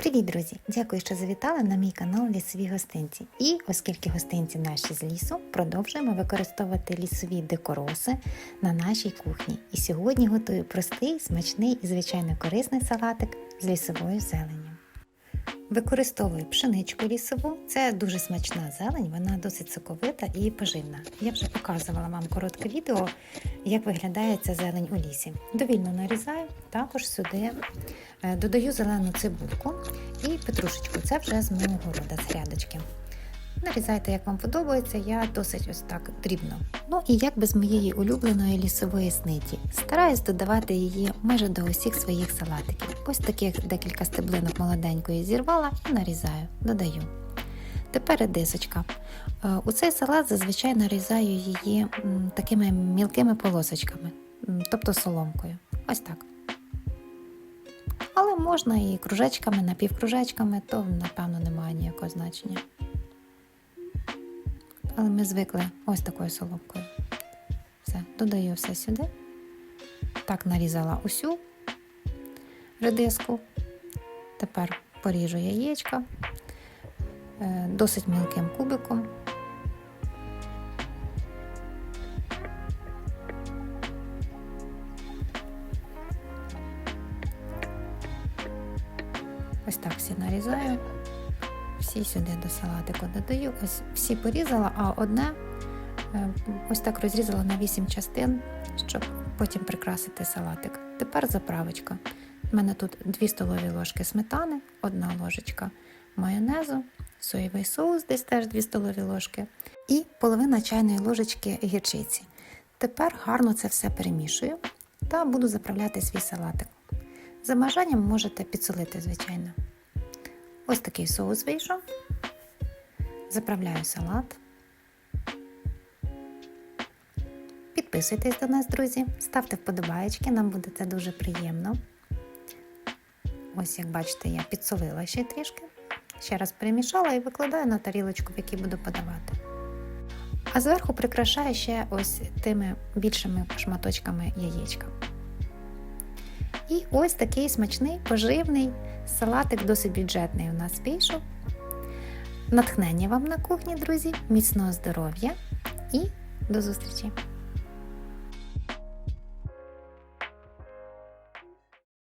Привіт, друзі! Дякую, що завітали на мій канал Лісові гостинці. І оскільки гостинці наші з лісу, продовжуємо використовувати лісові декороси на нашій кухні. І сьогодні готую простий, смачний і звичайно корисний салатик з лісовою зеленню. Використовую пшеничку лісову. Це дуже смачна зелень, вона досить соковита і поживна. Я вже показувала вам коротке відео, як виглядає ця зелень у лісі. Довільно нарізаю, також сюди е, додаю зелену цибульку і петрушечку. Це вже з мого города, з грядочки. Нарізайте, як вам подобається, я досить ось так дрібно. Ну і як без моєї улюбленої лісової сниті. Стараюсь додавати її майже до усіх своїх салатиків. Ось таких декілька стеблинок молоденької зірвала і нарізаю, додаю. Тепер редисочка. Е, У цей салат зазвичай нарізаю її такими мілкими полосочками, тобто соломкою. Ось так. Але можна і кружечками, напівкружечками, то напевно немає ніякого значення. Але ми звикли ось такою соломкою. Все, додаю все сюди. Так нарізала усю редиску. Тепер поріжу яєчка е, досить мілким кубиком. Ось так всі нарізаю. Всі сюди до салатику додаю. Ось всі порізала, а одне е, ось так розрізала на 8 частин, щоб потім прикрасити салатик. Тепер заправочка. У мене тут 2 столові ложки сметани, одна ложечка майонезу, соєвий соус, десь теж 2 столові ложки, і половина чайної ложечки гірчиці. Тепер гарно це все перемішую та буду заправляти свій салатик. За бажанням можете підсолити, звичайно. Ось такий соус вийшов. Заправляю салат. Підписуйтесь до нас, друзі, ставте вподобаєчки, нам буде це дуже приємно. Ось, як бачите, я підсолила ще трішки. Ще раз перемішала і викладаю на тарілочку, в якій буду подавати. А зверху прикрашаю ще ось тими більшими шматочками яєчка. І ось такий смачний, поживний салатик, досить бюджетний у нас вийшов. Натхнення вам на кухні, друзі, міцного здоров'я і до зустрічі!